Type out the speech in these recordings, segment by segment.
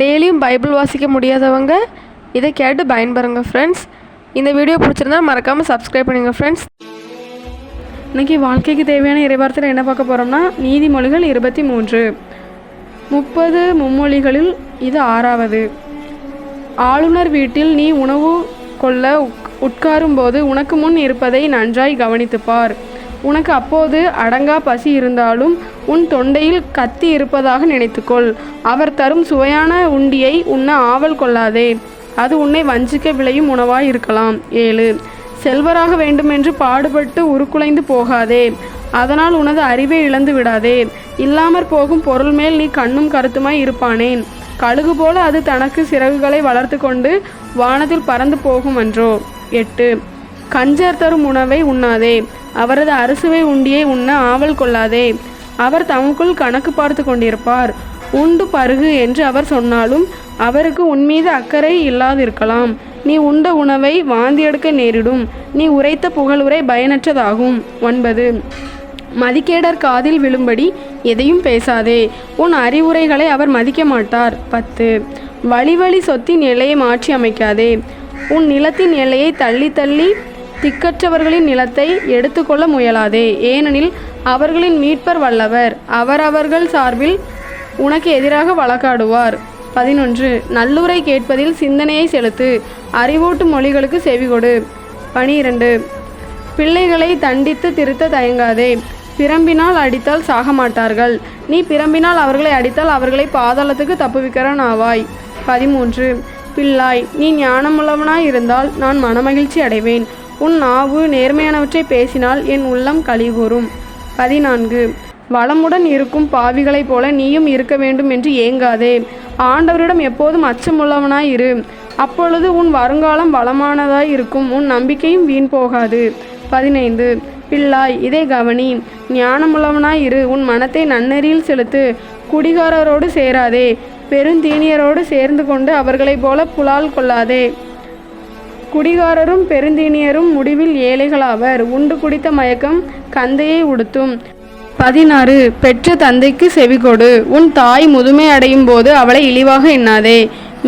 டெய்லியும் பைபிள் வாசிக்க முடியாதவங்க இதை கேட்டு பயன்பெறுங்க ஃப்ரெண்ட்ஸ் இந்த வீடியோ பிடிச்சிருந்தா மறக்காமல் சப்ஸ்கிரைப் பண்ணுங்கள் ஃப்ரெண்ட்ஸ் இன்றைக்கி வாழ்க்கைக்கு தேவையான இறைவார்த்தையில் என்ன பார்க்க போகிறோம்னா நீதிமொழிகள் இருபத்தி மூன்று. முப்பது மும்மொழிகளில் இது ஆறாவது. ஆளுநர் வீட்டில் நீ உணவு கொள்ள உட்காரும்போது உனக்கு முன் இருப்பதை நன்றாய் கவனித்துப்பார். உனக்கு அப்போது அடங்கா பசி இருந்தாலும் உன் தொண்டையில் கத்தி இருப்பதாக நினைத்துக்கொள். அவர் தரும் சுவையான உண்டியை உன்னை ஆவல் கொள்ளாதே. அது உன்னை வஞ்சிக்க விளையும் உணவாய் இருக்கலாம். ஏழு. செல்வராக வேண்டுமென்று பாடுபட்டு உருக்குலைந்து போகாதே. அதனால் உனது அறிவை இழந்து விடாதே. இல்லாமற் போகும் பொருள் மேல் நீ கண்ணும் கருத்துமாய் இருப்பானேன் கழுகு போல அது தனக்கு சிறகுகளை வளர்த்து கொண்டு வானத்தில் பறந்து போகும் அன்றோ. எட்டு. கஞ்சர் தரும் உணவை உண்ணாதே. அவரது அறுசுவை உண்டியை உண்ண ஆவல் கொள்ளாதே. அவர் தமக்குள் கணக்கு பார்த்து கொண்டிருப்பார். உண்டு பருகு என்று அவர் சொன்னாலும் அவருக்கு உன்மீது அக்கறை இல்லாதிருக்கலாம். நீ உண்ட உணவை வாந்தி எடுக்க நேரிடும். நீ உரைத்த புகழுரை பயனற்றதாகும். ஒன்பது. மதிக்கேடர் காதில் விழும்படி எதையும் பேசாதே. உன் அறிவுரைகளை அவர் மதிக்க மாட்டார். பத்து. வழி வழி சொத்தின் எல்லையை மாற்றி அமைக்காதே. உன் நிலத்தின் எல்லையை தள்ளி தள்ளி திக்கற்றவர்களின் நிலத்தை எடுத்துக்கொள்ள முயலாதே. ஏனெனில் அவர்களின் மீட்பர் வல்லவர். அவரவர்கள் சார்பில் உனக்கு எதிராக வழக்காடுவார். பதினொன்று. நல்லுரை கேட்பதில் சிந்தனையை செலுத்து. அறிவூட்டும் மொழிகளுக்கு செவிகொடு. பனிரெண்டு. பிள்ளைகளை தண்டித்து திருத்த தயங்காதே. பிரம்பினால் அடித்தால் சாக மாட்டார்கள். நீ பிரம்பினால் அவர்களை அடித்தால் அவர்களை பாதாளத்துக்கு தப்புவிக்கிறான் ஆவாய். பதிமூன்று. பிள்ளாய் நீ ஞானமுள்ளவனாய் இருந்தால் நான் மனமகிழ்ச்சி அடைவேன். உன் நாவு நேர்மையானவற்றை பேசினால் என் உள்ளம் கலிகூரும் பதினான்கு. வளமுடன் இருக்கும் பாவிகளைப் போல நீயும் இருக்க வேண்டும் என்று ஏங்காதே. ஆண்டவரிடம் எப்போதும் அச்சமுள்ளவனாய் இரு. அப்பொழுது உன் வருங்காலம் வளமானதாய் இருக்கும். உன் நம்பிக்கையும் வீண் போகாது. பதினைந்து. பிள்ளாய் இதை கவனி. ஞானமுள்ளவனாய் இரு. உன் மனத்தை நன்னெறியில் செலுத்து. குடிகாரரோடு சேராதே. பெருந்தீனியரோடு சேர்ந்து கொண்டு அவர்களைப் போல புலால் கொள்ளாதே. குடிகாரரும் பெருந்தீனியரும் முடிவில் ஏழைகளாவர். உண்டு குடித்த மயக்கம் கந்தையை உடுத்தும். பதினாறு பெற்ற தந்தைக்கு செவிகொடு உன் தாய் முதுமை அடையும் போது அவளை இழிவாக எண்ணாதே.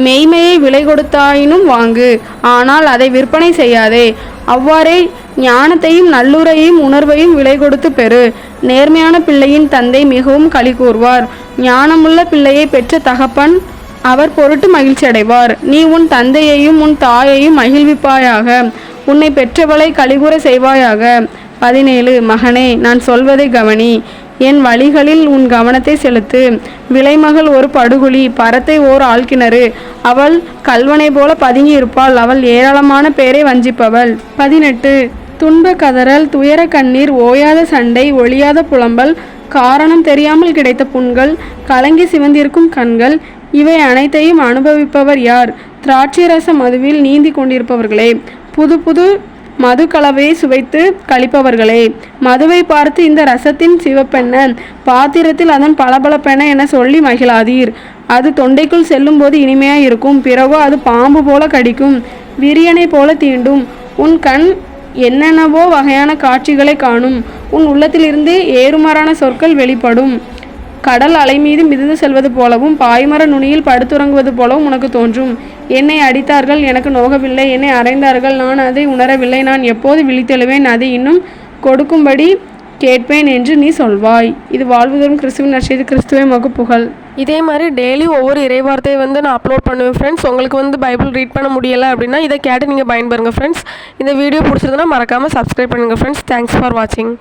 மெய்மையை விலை கொடுத்தாயினும் வாங்கு. ஆனால் அதை விற்பனை செய்யாதே. அவ்வாறே ஞானத்தையும் நல்லுரையும் உணர்வையும் விலை கொடுத்து பெறு. நேர்மையான பிள்ளையின் தந்தை மிகவும் களி கூறுவார். ஞானமுள்ள பிள்ளையை பெற்ற தகப்பன் அவர் பொருட்டு மகிழ்ச்சி அடைவார் நீ உன் தந்தையையும் உன் தாயையும் மகிழ்விப்பாயாக. உன்னை பெற்றவளை கழிகுற செய்வாயாக. பதினேழு. மகனே நான் சொல்வதை கவனி. என் வழிகளில் உன் கவனத்தை செலுத்து. விலைமகள் ஒரு படுகுழி பரத்தை ஓர் ஆழ்கிணறு அவள் கல்வனை போல பதுங்கி இருப்பாள். அவள் ஏராளமான பேரை வஞ்சிப்பவள். பதினெட்டு. துன்ப கதறல் துயர கண்ணீர் ஓயாத சண்டை ஒழியாத புலம்பல் காரணம் தெரியாமல் கிடைத்த புண்கள் கலங்கி சிவந்திருக்கும் கண்கள் இவை அனைத்தையும் அனுபவிப்பவர் யார்? திராட்சை ரச மதுவில் நீந்தி கொண்டிருப்பவர்களே புது புது மது கலவையை சுவைத்து கழிப்பவர்களே மதுவை பார்த்து இந்த ரசத்தின் சிவப்பெண்ண பாத்திரத்தில் அதன் பளபளப்பென என சொல்லி மகிழாதீர். அது தொண்டைக்குள் செல்லும்போது இனிமையாக இருக்கும் பிறகோ அது பாம்பு போல கடிக்கும் விரியனை போல தீண்டும். உன் கண் என்னென்னவோ வகையான காட்சிகளை காணும் உன் உள்ளத்திலிருந்து ஏறுமாறான சொற்கள் வெளிப்படும். கடல் அலை மீது மிதந்து செல்வது போலவும் பாய்மர நுனியில் படுத்துறங்குவது போலவும் உனக்கு தோன்றும். என்னை அடித்தார்கள் எனக்கு நோகவில்லை. என்னை அறைந்தார்கள் நான் அதை உணரவில்லை. நான் எப்போது விழித்தெழுவேன் அதை இன்னும் கொடுக்கும்படி கேட்பேன் என்று நீ சொல்வாய். இது வாழ்வுதரும் கிறிஸ்துவின் நற்செய்தி கிறிஸ்துவே மகு புகழ் இதே மாதிரி டெய்லி ஒவ்வொரு இறைவார்த்தையை வந்து நான் அப்லோட் பண்ணுவேன் ஃப்ரெண்ட்ஸ் உங்களுக்கு வந்து பைபிள் ரீட் பண்ண முடியலை அப்படின்னா இதை கேட்டு நீங்கள் பயன்பெறுங்க ஃப்ரெண்ட்ஸ் இந்த வீடியோ பிடிச்சிருந்தனா மறக்காமல் சப்ஸ்கிரைப் பண்ணுங்கள் ஃப்ரெண்ட்ஸ் தேங்க்ஸ் ஃபார் வாட்சிங்